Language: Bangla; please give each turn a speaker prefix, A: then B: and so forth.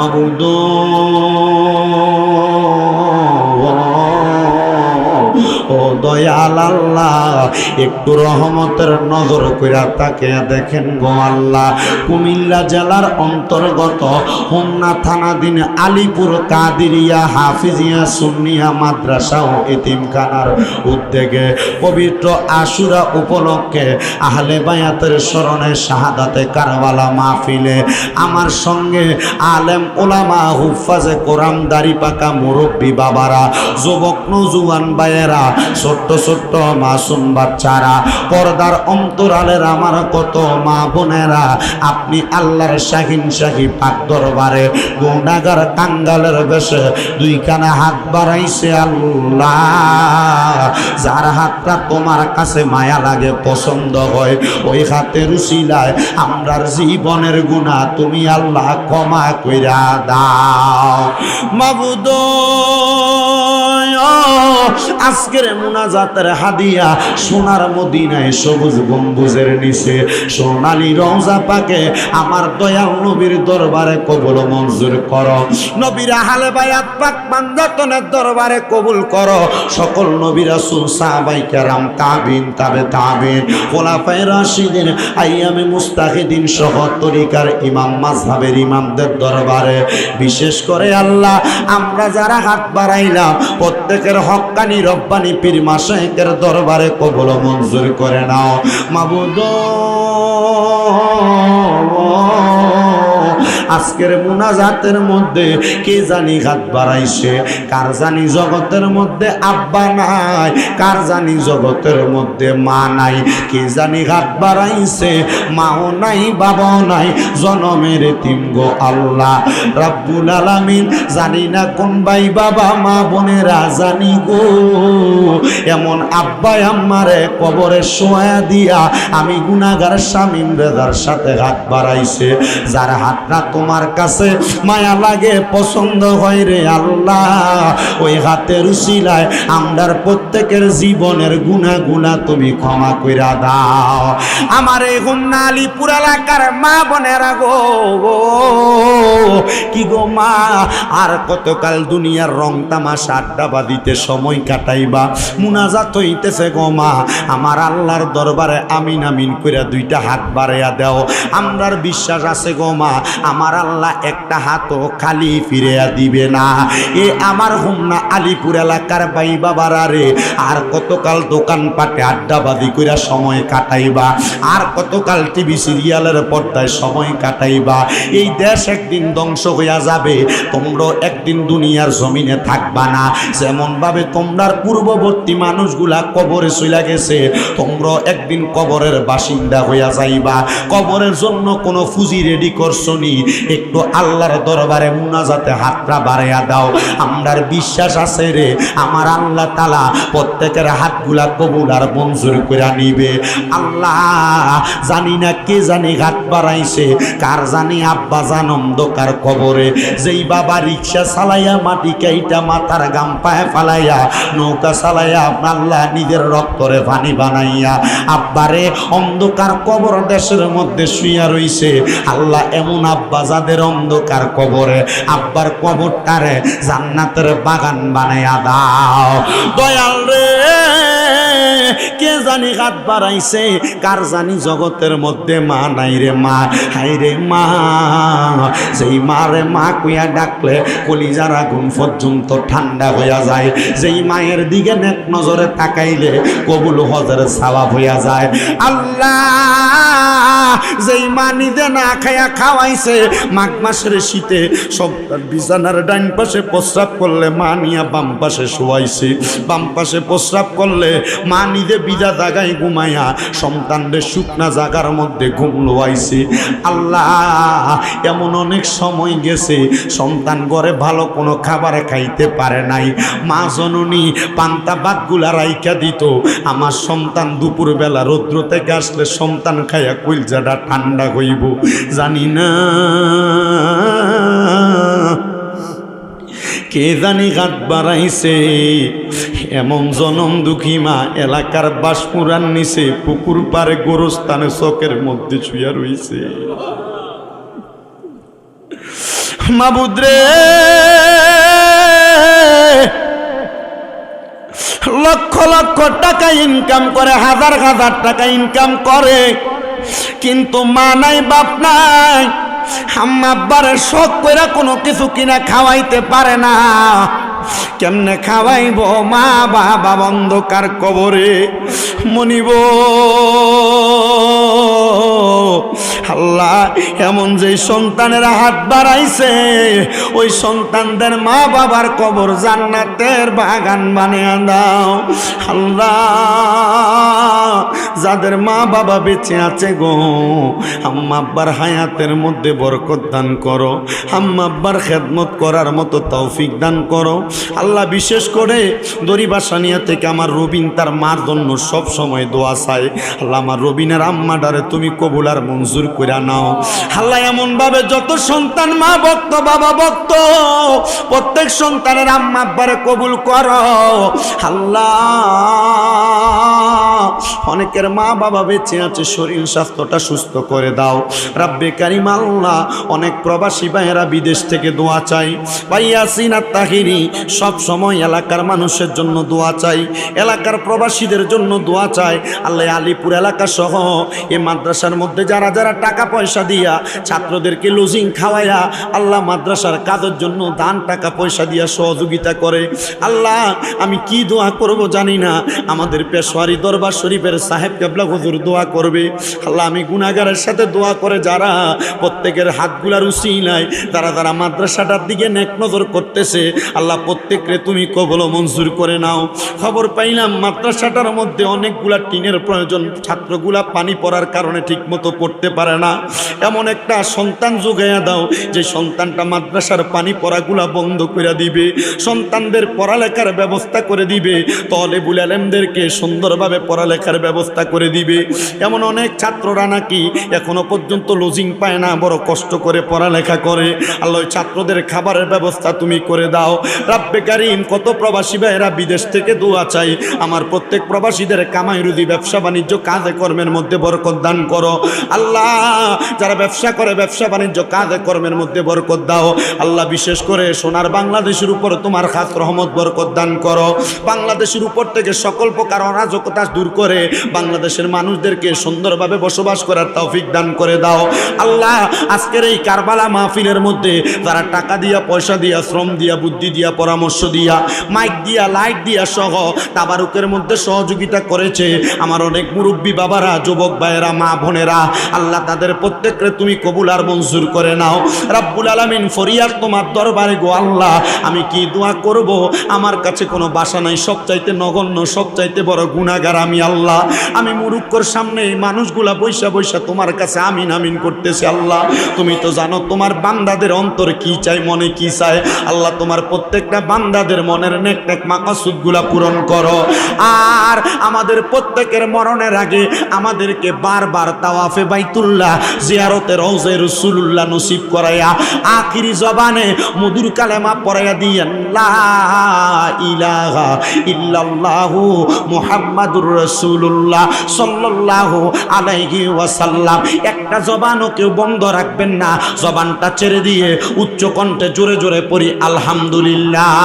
A: মাবুদ দয়াল আল্লাহ, একটু রহমতের নজর কইরা তাকে দেখেন গো আল্লাহ। কুমিল্লা জেলার অন্তর্গত হোমনা থানাধীন আলিপুর কাদিরিয়া হাফিজিয়া সুন্নিয়া মাদ্রাসা ও এতিমখানার উদ্যোগে পবিত্র আশুরা উপলক্ষে আহলে বায়াতের স্মরণে শাহাদাতে কারবালা মাহফিলে আমার সঙ্গে আলেম ওলামা হুফাজে কোরআন দাড়ি পাকা মুরব্বী বাবারা, যুবক নজুয়ান বায়েরা ছোট্ট ছোট্ট মাসুম বাচ্চারা, পর্দার অন্তরালের আমার কত মা বোনেরা, আপনি আল্লাহর শাহিন শাহি পাক দরবারে গুণাগার কাঙ্গালের বেশে দুইখানা হাত বাড়াইছে আল্লাহ। যার হাতটা তোমার কাছে মায়া লাগে, পছন্দ হয়, ওই হাতের উশিলায় আমরার জীবনের গুণা তুমি আল্লাহ ক্ষমা কইরা দাও। মাবুদ আজকের মুনাজাতের হাদিয়া সোনার মদিনায় সবুজ গম্বুজের নিচে। সোনালি রওজা পাকে আমার দয়াল নবীর দরবারে কবুল মঞ্জুর করো। নবীর হালে বায়াত পাক পাঞ্জাতনের দরবারে কবুল করো। সকল নবী রাসূল সাহাবাই কেরাম তাবিন, তাবে তাবিন রাশিদিন, আইয়ামে মুস্তাহিদিন সহ তরিকার ইমাম, মাযহাবের ইমামদের দরবারে। বিশেষ করে আল্লাহ, আমরা যারা হাত বাড়াইলাম, প্রত্যেকের হক্কানি, রব্বানি পীর মাসাইকের দরবারে কবল মঞ্জুর করে নাও। মাবুদ আজকের মুনাজাতের মধ্যে কে জানি হাত বাড়াইছে? কার জানি জগতের মধ্যে আব্বা নাই? কার জানি জগতের মধ্যে মা নাই? কে জানি হাত বাড়াইছে? মাও নাই, বাবাও নাই, জনমের তিম আল্লাহ। রাব্বুল আলামিন জানি না কোন ভাই, বাবা, মা, বোনেরা জানি গো। এমন আব্বাই আম্মারে কবরে শোয়া দিয়া আমি গুনাগার স্বামী রেদার সাথে হাত বাড়াইছে। যার হাতটা তোমার কাছে মায়া লাগে, পছন্দ হয় রে আল্লাহ। ওই হাতের শিলায় আমরার প্রত্যেকের জীবনের গুণা গুণা তুমি ক্ষমা কইরা দাও। আমার এই হুন্না আলিপুর এলাকার মা বোনেরা গো কি গো মা। আর কতকাল দুনিয়ার রং তামাশা আড্ডা বাদিতে সময় কাটাইবা। মুনাজাত হইতেছে গো মা। আমার আল্লাহর দরবারে আমিন আমিন কইরা দুইটা হাত বাড়াইয়া দেও। আমরার বিশ্বাস আছে গো মা। আমার আল্লাহ একটা হাতও খালি ফিরিয়া দিবে না। এ আমার হুমনা আলিপুর এলাকার বাই বাবারা রে। আর কতকাল দোকান পাটে আড্ডাবাদি কইরা সময় কাটাইবা। আর কতকাল টিভি সিরিয়ালের পর্দায় সময় কাটাইবা। এই দেশ একদিন ধ্বংস হইয়া যাবে তোমরাও একদিন দুনিয়ার জমিনে থাকবা না। যেমন ভাবে তোমরার পূর্ববর্তী মানুষগুলা কবরে চলে গেছে তোমরাও একদিন কবরের বাসিন্দা হইয়া যাইবা। কবরের জন্য কোনো ফুজি রেডি করছ নি? একটু আল্লাহর দরবারে মুনাজাতে হাতটা বাড়াইয়া দাও। আমরার বিশ্বাস আছে রে, আমার আল্লাহ তালা প্রত্যেকের হাতগুলা কবুল আর মঞ্জুর করে নিবে। আল্লাহ, জানি না কে জানি হাত বাড়াইছে, কার জানি আব্বা জান অন্ধকার কবরে। যেই বাবা রিক্সা চালাইয়া মাটি কাইটা মাথার গাম পায়ে ফালাইয়া নৌকা চালাইয়া আল্লাহ নিজের রক্তরে পানি বানাইয়া, আব্বারে অন্ধকার কবর দেশের মধ্যে শুইয়া রইছে। আল্লাহ এমন আব্বা যাদের অন্ধকার কবরে, আব্বার কবরটারে জান্নাতের বাগান বানাইয়া দাও। দয়াল রে! জানি হাত বাড়াইছে কার জানি জগতের মধ্যে মা নাই রে মা, হাই রে মা। যেই মা রে মা কুইয়া ডাকলে, কলিজার আগুন পর্যন্ত ঠান্ডা হইয়া যায়। যেই মায়ের দিকে নেক নজরে তাকাইলে, কবুল হজের সাবাব হইয়া যায়। আল্লাহ, যেই মা নিজে না খাইয়া খাওয়াইছে, মাঘ মাসের শীতে সপ্তাহ বিছানার ডাইন পাশে প্রস্রাব করলে মা নিয়া বাম পাশে শোয়াইছে। বাম পাশে প্রস্রাব করলে মা নিজে বিদা জাগায় ঘুমাইয়া সন্তানদের শুকনা জাগার মধ্যে ঘুম লোয়াইছে। আল্লাহ, এমন অনেক সময় গেছে, সন্তান ঘরে ভালো কোনো খাবার খাইতে পারে নাই। মা জননী পান্তা বাঘগুলা রাইখা দিত। আমার সন্তান দুপুরবেলা রৌদ্র থেকে আসলে সন্তান খাইয়া কইলজাটা ঠান্ডা হইব। জানি না। কে জানি গাত বাড়াইছে। এমন জনম দুঃখী মা, এলাকার বাসপুরার নিচে পুকুর পারে গোরস্থানে চকের মধ্যে শুয়া রইছে। মাবুদ্রে! লক্ষ লক্ষ টাকা ইনকাম করে, হাজার হাজার টাকা ইনকাম করে। কিন্তু মা নাই, বাপ নাই। আম্মা আব্বারে শখ করে কোনো কিছু কিনা খাওয়াইতে পারে না। কেমনে খাওয়াইব মা বাবা অন্ধকার কবরে? মনিব আল্লাহ, এমন যে সন্তানেরা হাত বাড়াইছে, ওই সন্তানদের মা বাবার কবর জান্নাতের বাগান বানিয়ে দাও। আল্লাহ, যাদের মা বাবা বেঁচে আছে গো, আম্মা হায়াতের মধ্যে বরকত দান করো, আম্মা আব্বার খেদমত করার মতো তৌফিক দান করো। আল্লাহ, বিশেষ করে দরিবাসানিয়া থেকে আমার রবিন তার মার জন্য সব সময় দোয়া চাই আল্লাহ, আমার রবিনের আম্মা ডারে তুমি কবুলার মঞ্জুর করে নাও। আল্লাহ এমন ভাবে যত সন্তান মা ভক্ত, বাবা ভক্ত, প্রত্যেক সন্তানের আম্মা আব্বারে কবুল করো। আল্লাহ অনেকের মা বাবা বেঁচে আছে, শরীর স্বাস্থ্যটা সুস্থ করে দাও। রাব্বে কারিম আল্লাহ, অনেক প্রবাসী ভাইয়েরা বিদেশ থেকে দোয়া চাই। আর তাহিরি, সব সময় এলাকার মানুষের জন্য দোয়া চাই। এলাকার প্রবাসীদের জন্য দোয়া চাই। আল্লাহ আলিপুর এলাকা সহ এ মাদ্রাসার মধ্যে যারা যারা টাকা পয়সা দিয়া ছাত্রদেরকে লুজিং খাওয়াইয়া আল্লাহ মাদ্রাসার কাজের জন্য দান টাকা পয়সা দিয়া সহযোগিতা করে। আল্লাহ, আমি কি দোয়া করব জানি না। আমাদের পেশোয়ারি দরবার শরীফের সাহেব কেবলা হুজুর দোয়া করবে। আল্লাহ, আমি গুনাগারের সাথে দোয়া করে যারা প্রত্যেকের হাতগুলার উচি নাই তারা তারা মাদ্রাসাটার দিকে নেক নজর করতেছে। আল্লাহ প্রত্যেকরে তুমি কবল মঞ্জুর করে নাও। খবর পাইলাম, মাদ্রাসাটার মধ্যে অনেকগুলা টিনের প্রয়োজন। ছাত্রগুলা পানি পড়ার কারণে ঠিক মতো পড়তে পারে না। এমন একটা সন্তান যোগাইয়া দাও, যে সন্তানটা মাদ্রাসার পানি পড়াগুলা বন্ধ করে দিবে, সন্তানদের পড়ালেখার ব্যবস্থা করে দিবে তলে বুলালেমদেরকে সুন্দরভাবে পড়ালেখার ব্যবস্থা করে দিবে। এমন অনেক ছাত্ররা নাকি এখনও পর্যন্ত লজিং পায় না, বড় কষ্ট করে পড়ালেখা করে। আল্লাহ ছাত্রদের খাবারের ব্যবস্থা তুমি করে দাও। রাব্বে কারিম, কত প্রবাসী ভাইয়েরা বিদেশ থেকে দোয়া চাই আমার প্রত্যেক প্রবাসীদের কামাই রুদি ব্যবসা বাণিজ্য, কাজে কর্মের মধ্যে বরকত দান করো। আল্লাহ যারা ব্যবসা করে, ব্যবসা বাণিজ্য, কাজে কর্মের মধ্যে বরকত দাও। আল্লাহ বিশেষ করে সোনার বাংলাদেশের উপর তোমার খাস রহমত, বরকত দান করো। বাংলাদেশের উপর থেকে সকল প্রকার অরাজকতা দূর করে বাংলাদেশের মানুষদেরকে সুন্দরভাবে বসবাস করার তৌফিক দান করে দাও। আল্লাহ, আজকের এই কারবালা মাহফিলের মধ্যে যারা টাকা দিয়া, পয়সা দিয়া, শ্রম দিয়া, বুদ্ধি দিয়া, পরামর্শ দিয়া, মাইক দিয়া, লাইট দিয়া সহ তাবারুকের মধ্যে সহযোগিতা করেছে, আমার অনেক মুরব্বী বাবারা, যুবক ভাইয়েরা, মা বোনেরা, আল্লাহ তাদের প্রত্যেককে তুমি কবুল আর মঞ্জুর করে নাও। রাব্বুল আলামিন ফরিয়াদ তোমার দরবারে গো আল্লাহ, আমি কি দোয়া করব? আমার কাছে কোনো বাসা নাই সব চাইতে নগণ্য সব চাইতে বড় গুণাগার আমি আল্লাহ। আমি মুরুক্কর সামনে এই মানুষগুলা বৈশা বৈশা তোমার কাছে আমিন আমিন করতেছি আল্লাহ। তুমি তো জানো তোমার বান্দাদের অন্তর কি চাই মনে কি চায়? আল্লাহ তোমার প্রত্যেকটা বান্দাদের মনের নেক নেক মাকাসুদগুলা পূরণ করো। আর আমাদের প্রত্যেকের মরণের আগে আমাদেরকে বারবার তাওয়াফে বাইতুল্লাহ জিয়ারতে রওজে রসুল্লাহ নসিব করাইয়া আখিরি জবানে মধুর কালেমা পড়াইয়া দিয়েন ইলাহা ইল্লাল্লাহু মুহাম্মাদুর রাসূলুল্লাহ সাল্লাল্লাহু আলাইহি ওয়াসাল্লাম। একটা জবানও কেউ বন্ধ রাখবেন না, জবানটা ছেড়ে দিয়ে উচ্চ কণ্ঠে জোরে জোরে পড়ি, আলহামদুলিল্লাহ।